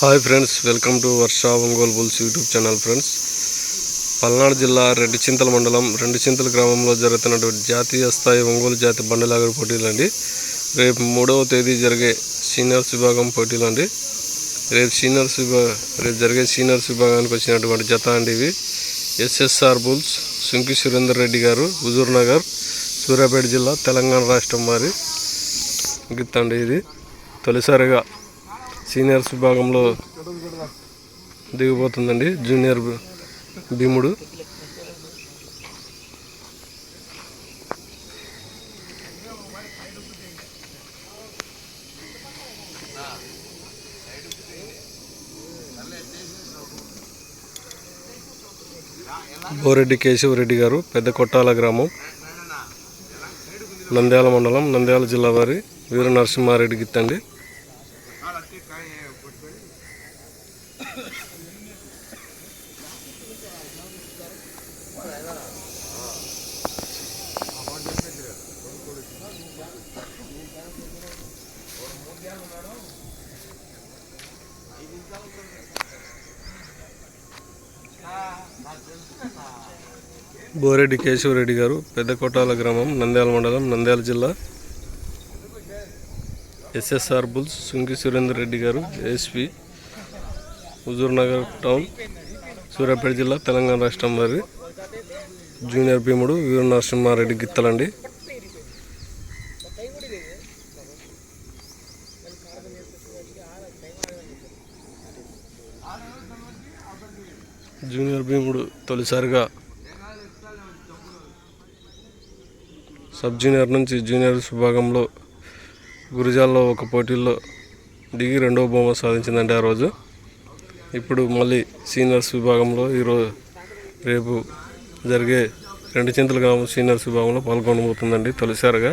Hi friends welcome to Varsha Ongole bulls YouTube channel friends. Palnadu జిల్లా రెడ్డి చింతల మండలం రెండు చింతల గ్రామంలో జరుగుతున్నటువంటి జాతీయ స్థాయి ఒంగోలు జాతి బండలాగడి పోటీలు అండి రేపు మూడవ తేదీ జరిగే సీనియర్స్ విభాగం పోటీలు అండి రేపు సీనియర్స్ విభా రేపు జరిగే సీనియర్స్ విభాగానికి వచ్చినటువంటి జత అండి ఇవి. ఎస్ఎస్ఆర్ బుల్స్ సుంకి సురేందర్ రెడ్డి గారు హుజూర్ నగర్ సూర్యాపేట జిల్లా తెలంగాణ రాష్ట్రం వారి. గిత్తండి ఇది. తొలిసారిగా సీనియర్స్ విభాగంలో దిగిపోతుందండి. జూనియర్ భీముడు. బోరెడ్డి కేశవరెడ్డి గారు పెద్ద కొట్టాల గ్రామం. నంద్యాల మండలం నంద్యాల జిల్లా వారి వీర నరసింహారెడ్డి గిత్తండి బోరెడ్డి కేశవరెడ్డి గారు పెద్ద కోటాల గ్రామం నంద్యాల మండలం నంద్యాల జిల్లా. ఎస్ఎస్ఆర్ బుల్స్ సుంకి సురేందర్ రెడ్డి గారు ఎస్పి హుజూర్నగర్ టౌన్ సూర్యాపేట జిల్లా తెలంగాణ రాష్ట్రం వారి. జూనియర్ భీముడు వీర నరసింహారెడ్డి గిత్తలండి. జూనియర్ భీముడు తొలిసారిగా సబ్ జూనియర్ నుంచి జూనియర్స్ విభాగంలో గురిజాల్లో ఒక పోటీల్లో దిగి రెండవ బహుమతి సాధించిందండి ఆ రోజు. ఇప్పుడు మళ్ళీ సీనియర్స్ విభాగంలో ఈరోజు రేపు జరిగే రెండు చింతల గ్రామం సీనియర్స్ విభాగంలో పాల్గొనబోతుందండి తొలిసారిగా.